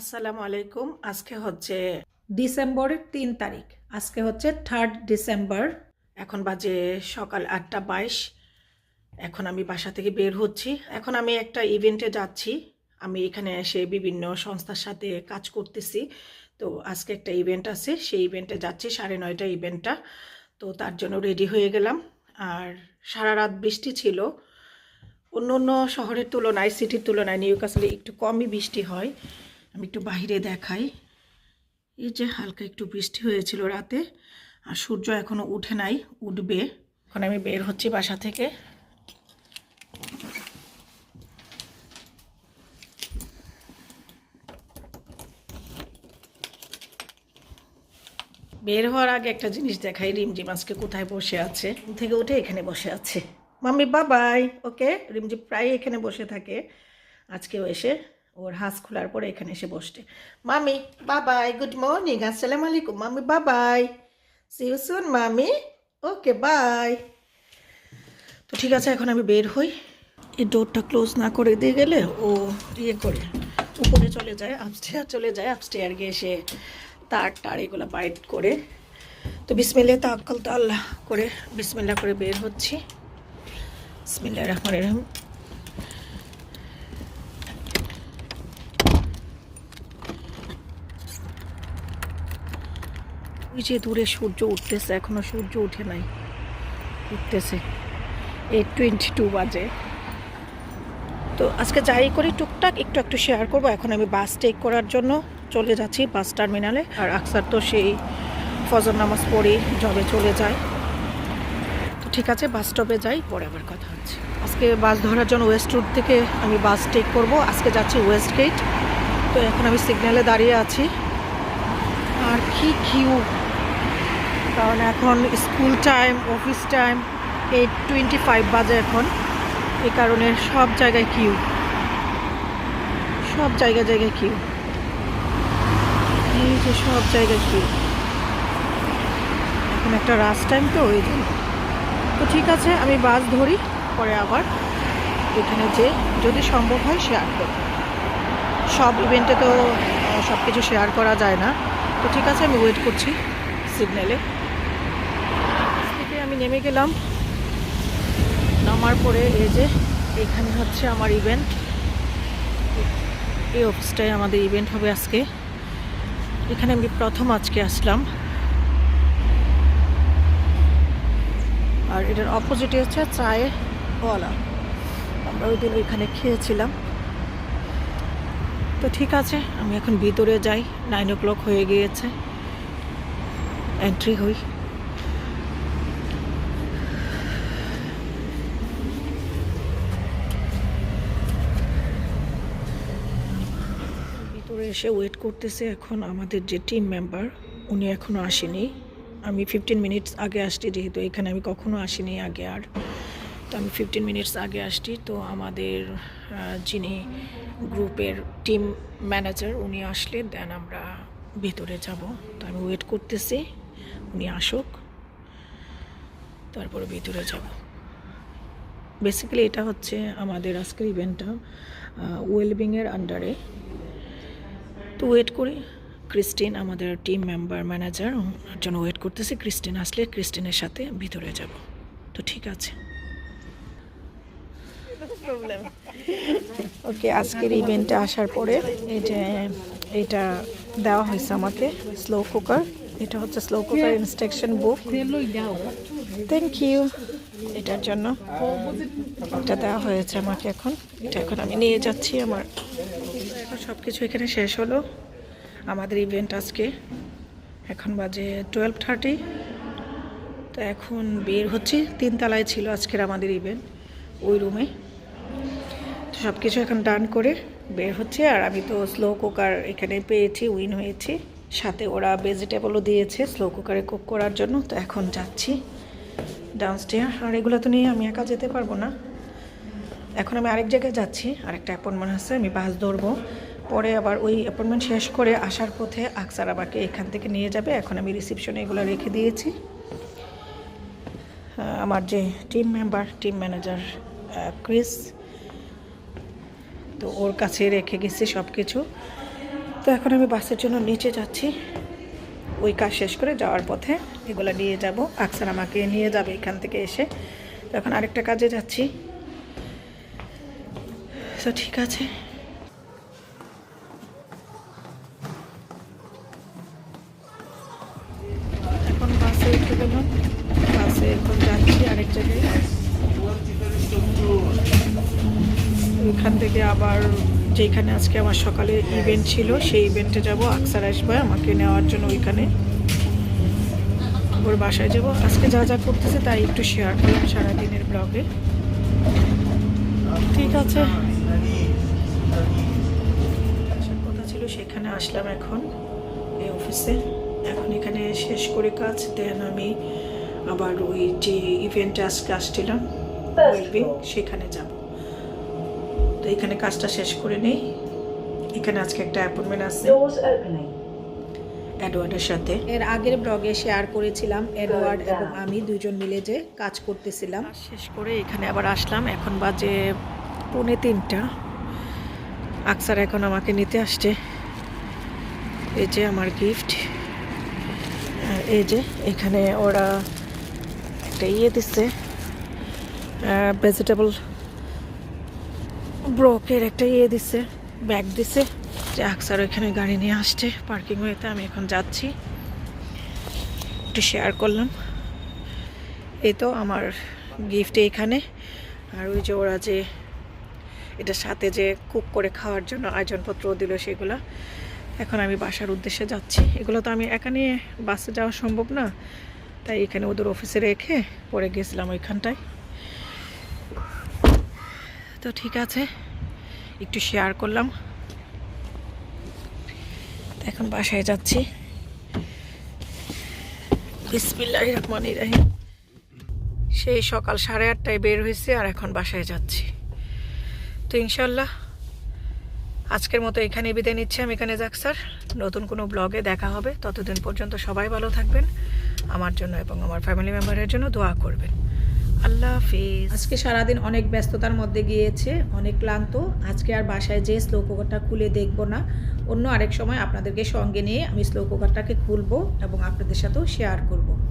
আসসালামু আলাইকুম। আজকে হচ্ছে ডিসেম্বরের তিন তারিখ। আজকে হচ্ছে থার্ড ডিসেম্বর এখন বাজে সকাল আটটা বাইশ। এখন আমি বাসা থেকে বের হচ্ছি। এখন আমি একটা ইভেন্টে যাচ্ছি। আমি এখানে এসে বিভিন্ন সংস্থার সাথে কাজ করতেছি। তো আজকে একটা ইভেন্ট আছে। সেই ইভেন্টে যাচ্ছি সাড়ে নয়টা ইভেন্টটা তো তার জন্য রেডি হয়ে গেলাম। আর সারা রাত বৃষ্টি ছিল। অন্য অন্য শহরের তুলনায় সিটির তুলনায় নিউ কাসলে একটু কমই বৃষ্টি হয়। আমি একটু বাইরে দেখাই। এই যে হালকা একটু বৃষ্টি হয়েছিল রাতে, আর সূর্য এখনও উঠে নাই, উঠবে। এখন আমি বের হচ্ছি বাসা থেকে। বের হওয়ার আগে একটা জিনিস দেখাই, রিমঝিম আজকে কোথায় বসে আছে? থেকে উঠে এখানে বসে আছে। মাম্মি বাবাই ওকে রিমঝিম প্রায় এখানে বসে থাকে, আজকেও এসে। ওর হাঁস খোলার পরে এখানে এসে বসতে মামি, বাবাই গুড মর্নিং আসসালামু আলাইকুম। মামি, বাবাই। সি ইউ সুন মামি। ওকে বাই তো ঠিক আছে, এখন আমি বের হই। এই ডোরটা ক্লোজ না করে দিয়ে গেলে ও ইয়ে করে, উপরে চলে যায় আপস্টেয়ার চলে যায় আপস্টেয়ার গিয়ে এসে তার টার এগুলো বাইট করে। তো বিসমিল্লা তাক্কাল তো আল্লাহ করে বিসমিল্লা করে বের হচ্ছি। বিসমিল্লা রহমান রহিম। যে দূরে সূর্য উঠতেছে, এখনও সূর্য উঠে নাই। উঠতেছে। এইট টোয়েন্টি টু বাজে। তো আজকে যাই করি টুকটাক, একটু একটু শেয়ার করব। এখন আমি বাস টেক করার জন্য চলে যাচ্ছি বাস টার্মিনালে আর আকসার তো সেই ফজর নামাজ পড়ে জবে চলে যায়। তো ঠিক আছে বাস স্টপে যাই, পরে আবার কথা হচ্ছে। আজকে বাস ধরার জন্য ওয়েস্ট রুট থেকে আমি বাস টেক করব। আজকে যাচ্ছি ওয়েস্ট গেট তো এখন আমি সিগন্যালে দাঁড়িয়ে আছি। আর কি কিউ কারণ এখন school time, office time, eight twenty five বাজে এখন। এই কারণে সব জায়গায় কিউ সব জায়গায় জায়গায় কিউ এই যে সব জায়গায় কিউ এখন একটা রাস টাইম তো ওই জন্য। তো ঠিক আছে, আমি বাস ধরি, পরে আবার এখানে যে যদি সম্ভব হয় শেয়ার করব। সব ইভেন্টে তো সব কিছু শেয়ার করা যায় না। তো ঠিক আছে, আমি ওয়েট করছি সিগন্যালে নেমে গেলাম। নামার পরে এই যে এখানে হচ্ছে আমার ইভেন্ট এই অফিসটায় আমাদের ইভেন্ট হবে আজকে। এখানে আমি প্রথম আজকে আসলাম। আর এটার অপোজিটে হচ্ছে চায়ে ওয়ালা আমরা ওই দিন ওইখানে খেয়েছিলাম। তো ঠিক আছে, আমি এখন ভিতরে যাই। নাইন ও ক্লক হয়ে গিয়েছে। এন্ট্রি হই ভিতরে এসে ওয়েট করতেছে এখন আমাদের যে টিম মেম্বার উনি এখনও আসেনি। আমি ফিফটিন মিনিটস আগে আসছি, যেহেতু এখানে আমি কখনো আসিনি আগে আর। তো আমি ফিফটিন মিনিটস আগে আসছি, তো আমাদের যিনি গ্রুপের টিম ম্যানেজার উনি আসলে দেন আমরা ভেতরে যাব। তো আমি ওয়েট করতেছি, উনি আসুক, তারপরে ভেতরে যাব। বেসিক্যালি এটা হচ্ছে আমাদের আজকের ইভেন্টটা ওয়েলবিংয়ের আন্ডারে তো ওয়েট করি। ক্রিস্টিন আমাদের টিম মেম্বার ম্যানেজার ওনার জন্য ওয়েট করতেছি। ক্রিস্টিন আসলে ক্রিস্টিনের সাথে ভিতরে যাব। তো ঠিক আছে। ওকে আজকের ইভেন্টে আসার পরে এই যে এটা দেওয়া হয়েছে আমাকে স্লো কুকার এটা হচ্ছে slow cooker instruction book thank you এটার জন্য। এটা দেওয়া হয়েছে আমাকে এখন। এটা এখন আমি নিয়ে যাচ্ছি আমার সব কিছু এখানে শেষ হলো। আমাদের ইভেন্ট আজকে। এখন বাজে টুয়েলভ থার্টি তো এখন বের হচ্ছি। তিনতলায় ছিল আজকের আমাদের ইভেন্ট ওই রুমে তো সব কিছু এখন ডান করে বের হচ্ছে। আর আমি তো স্লো কুকার এখানে পেয়েছি উইন হয়েছি। সাথে ওরা ভেজিটেবলও দিয়েছে স্লো কুকারে কুক করার জন্য। তো এখন যাচ্ছি ডাউনস্টেয়ার আর এগুলো তো নিয়ে আমি একা যেতে পারব না। এখন আমি আরেক জায়গায় যাচ্ছি। আরেকটা অ্যাপয়েন্টমেন্ট আছে, আমি বাস ধরবো। পরে আবার ওই অ্যাপয়েন্টমেন্ট শেষ করে আসার পথে আকসার আমাকে এখান থেকে নিয়ে যাবে। এখন আমি রিসিপশনে এগুলো রেখে দিয়েছি। আমার যে team member team manager Chris তো ওর কাছে রেখে গেছি সব কিছু তো এখন আমি বাসের জন্য নিচে যাচ্ছি। ওই কাজ শেষ করে যাওয়ার পথে এগুলো নিয়ে যাব। আকসার আমাকে নিয়ে যাবে এখান থেকে এসে। তো এখন আরেকটা কাজে যাচ্ছি। তো ঠিক আছে। ওইখান থেকে আবার যেখানে আজকে আমার সকালে ইভেন্ট ছিল, সেই ইভেন্টে যাব আকসার আসবে, আমাকে নেওয়ার জন্য ওইখানে। ওর বাসায় যাব। আজকে যা যা করতেছে তাই একটু শেয়ার করলাম সারাদিনের ব্লগে ঠিক আছে। কথা ছিল, সেখানে আসলাম এখন, এই অফিসে এখন এখানে শেষ করে কাজ দেন আমি আবার ওই যে ইভেন্টে আজকে আসছিলাম ওয়েলবিং সেখানে যাব। তো এখানে কাজটা শেষ করে নেই। এখানে আজকে একটা অ্যাপয়েন্টমেন্ট আছে. এডওয়ার্ডের সাথে। এর আগের ব্লগে শেয়ার করেছিলাম এডওয়ার্ড এবং আমি দুজন মিলে যে কাজ করতেছিলাম। শেষ করে এখানে আবার আসলাম। এখন বাজে পৌনে তিনটা। আকসার এখন আমাকে নিতে আসছে। এই যে আমার গিফট এই যে এখানে ওরা একটা ইয়ে দিচ্ছে ভেজিটেবল ব্রোকের একটা ইয়ে দিচ্ছে ব্যাগ দিছে। যে আকসার ওইখানে গাড়ি নিয়ে আসছে পার্কিং হয়েতে আমি এখন যাচ্ছি। একটু শেয়ার করলাম। এই তো আমার গিফট এইখানে। আর ওই যে ওরা যে এটার সাথে যে কুক করে খাওয়ার জন্য আয়োজনপত্র দিল সেগুলো। এখন আমি বাসার উদ্দেশ্যে যাচ্ছি। এগুলো তো আমি একা নিয়ে বাসে যাওয়া সম্ভব না। তাই এখানে ওদের অফিসে রেখে পরে গেছিলাম ওইখানটায়। তো ঠিক আছে, একটু শেয়ার করলাম। এখন বাসায় যাচ্ছি। বিসমিল্লাহ রহমান রাহিম। সেই সকাল সাড়ে আটটায় বের হয়েছে আর এখন বাসায় যাচ্ছি। তো ইনশাল্লাহ আজকের মতো এখানে বিদায় নিচ্ছি। আমি এখানে যাক স্যার, নতুন কোনো ব্লগে দেখা হবে। ততদিন পর্যন্ত সবাই ভালো থাকবেন। আমার জন্য এবং আমার ফ্যামিলি মেম্বারের জন্য দোয়া করবেন। আল্লাহ হাফিজ। আজকে সারাদিন অনেক ব্যস্ততার মধ্যে গিয়েছে, অনেক ক্লান্ত। আজকে আর বাসায় যে স্লো কুকারটা খুলে দেখব না। অন্য আরেক সময় আপনাদেরকে সঙ্গে নিয়ে আমি স্লো কুকারটাকে খুলবো এবং আপনাদের সাথেও শেয়ার করব।